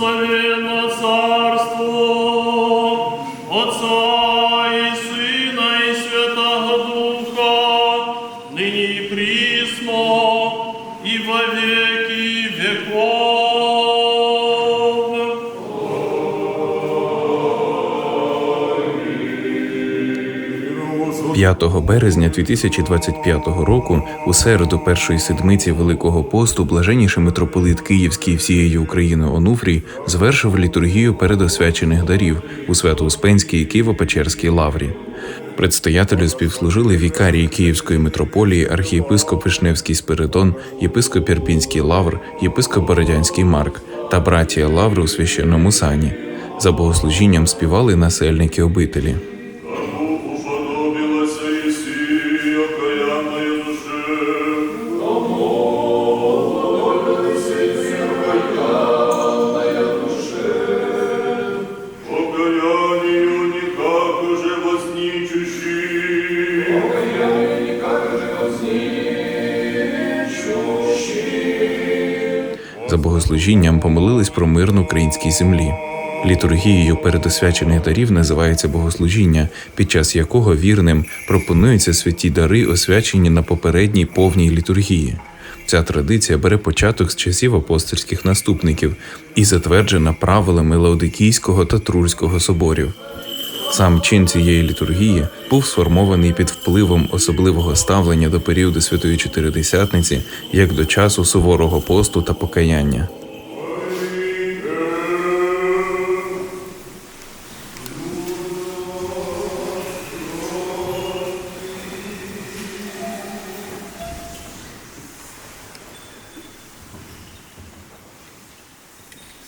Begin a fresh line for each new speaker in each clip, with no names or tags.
Благословенно царство Отца і Сина, і Святого Духа, нині і прісно, і вовек.
5 березня 2025 року, у середу першої седмиці Великого посту, блаженніший митрополит Київський всієї України Онуфрій звершив літургію передосвячених дарів у Свято-Успенській Києво-Печерській лаврі. Предстоятелю співслужили вікарії Київської митрополії, архієпископ Вишневський Спиридон, єпископ Ірпінський Лавр, єпископ Бородянський Марк та братія Лаври у священному сані. За богослужінням співали насельники обителі. За богослужінням помолились про мир на українській землі. Літургією передосвячених дарів називається богослужіння, під час якого вірним пропонуються святі дари, освячені на попередній повній літургії. Ця традиція бере початок з часів апостольських наступників і затверджена правилами Лаодикійського та Трурського соборів. Сам чин цієї літургії був сформований під впливом особливого ставлення до періоду Святої Чотиридесятниці як до часу суворого посту та покаяння.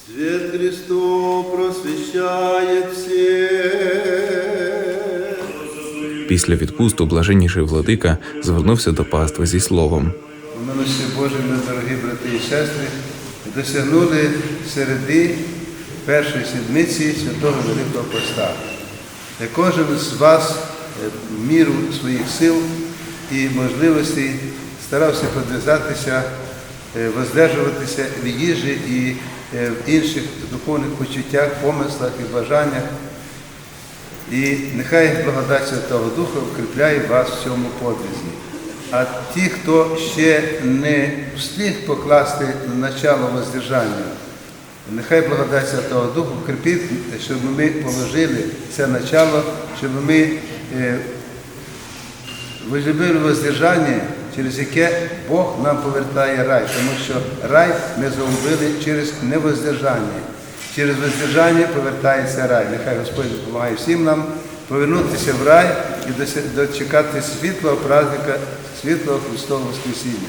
Свет Христов просвещает всех.
Після відпусту блаженніший владика звернувся до пастви зі словом.
Милості Божій, ми, дорогі брати і сестри, досягнули середи першої седмиці Святого Великого Поста. Кожен з вас е, міру своїх сил і можливостей старався подвизатися, е, воздержуватися в їжі і е, в інших духовних почуттях, помислах і бажаннях. І нехай благодать Святого Духа укріпляє вас в цьому подвизі. А ті, хто ще не встиг покласти начало воздержання, нехай благодать Святого Духа укріпить, щоб ми положили це начало, щоб ми е, воздержання, через яке Бог нам повертає рай, тому що рай ми загубили через невоздержання. Через воздержання повертається рай. Нехай Господь допомагає всім нам повернутися в рай і дочекати світлого праздника, світлого Христового Воскресіння.